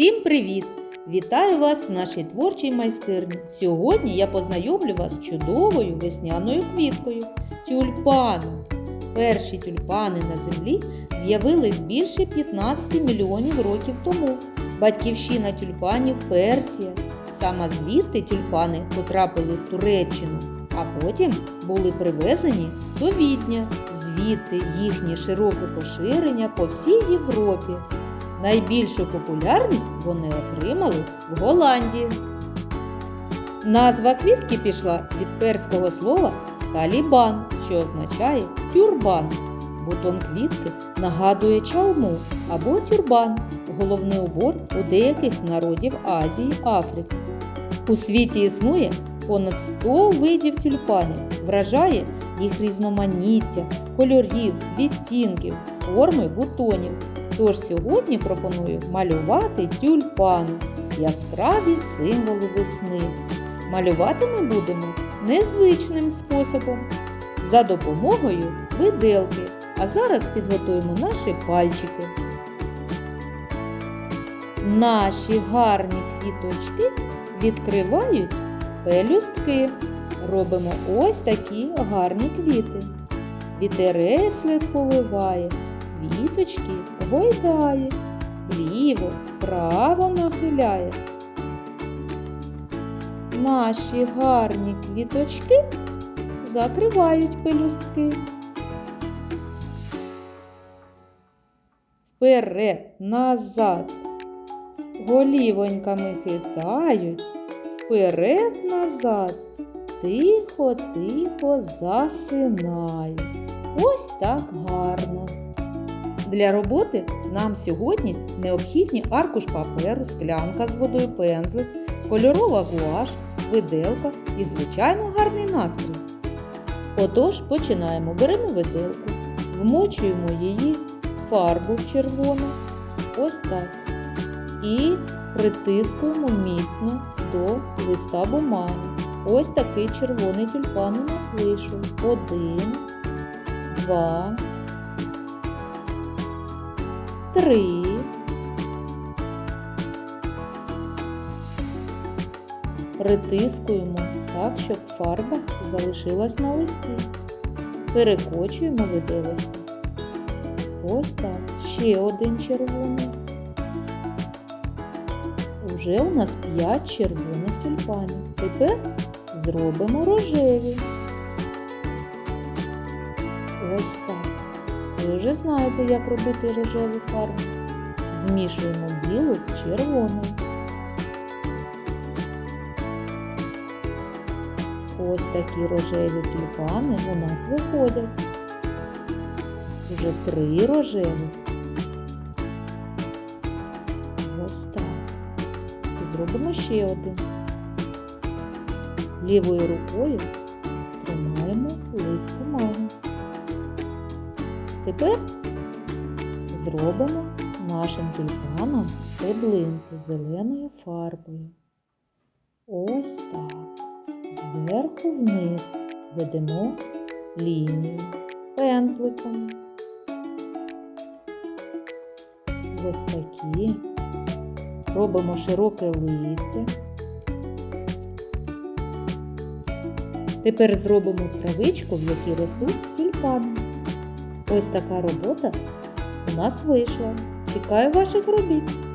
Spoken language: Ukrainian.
Всім привіт! Вітаю вас в нашій творчій майстерні. Сьогодні я познайомлю вас з чудовою весняною квіткою тюльпаном. Перші тюльпани на землі з'явились більше 15 мільйонів років тому. Батьківщина тюльпанів Персія. Саме звідти тюльпани потрапили в Туреччину, а потім були привезені до Відня. Звідти їхнє широке поширення по всій Європі. Найбільшу популярність вони отримали в Голландії. Назва квітки пішла від перського слова талібан, що означає тюрбан. Бутон квітки нагадує чалму або тюрбан, головний убор у деяких народів Азії Африки. У світі існує понад 100 видів тюльпанів. Вражає їх різноманіття, кольорів, відтінків, форми бутонів. Тож сьогодні пропоную малювати тюльпани яскраві символи весни. Малювати ми будемо незвичним способом за допомогою виделки. А зараз підготуємо наші пальчики. Наші гарні квіточки відкривають пелюстки. Робимо ось такі гарні квіти. Вітерець лед повиває, квіточки гойдає, вліво, вправо нахиляє. Наші гарні квіточки закривають пелюстки. Вперед, назад, голівоньками хитають, вперед, назад, тихо, тихо засинають. Ось так гарно. Для роботи нам сьогодні необхідні аркуш паперу, склянка з водою, пензлик, кольорова гуаш, виделка і, звичайно, гарний настрій. Отож, починаємо. Беремо виделку, вмочуємо її в фарбу червону, ось так. І притискуємо міцно до листа бумаги. Ось такий червоний тюльпан у нас вийшов. Один, два, три. Притискуємо так, щоб фарба залишилась на листі. Перекочуємо виделочку. Ось так. Ще один червоний. Уже у нас 5 червоних тюльпанів. Тепер зробимо рожеві. Ось так. Ви вже знаєте, як робити рожеву фарбу. Змішуємо білу з червоною. Ось такі рожеві тюльпани у нас виходять. Уже три рожеві. Ось так. І зробимо ще один. Лівою рукою тримаємо лист бумаги. Тепер зробимо нашим тюльпанам стеблинки зеленою фарбою. Ось так. Зверху вниз ведемо лінію пензликом. Ось такі. Робимо широке листя. Тепер зробимо травичку, в якій ростуть тюльпани. Ось така робота у нас вийшла. Чекаю ваших робіт.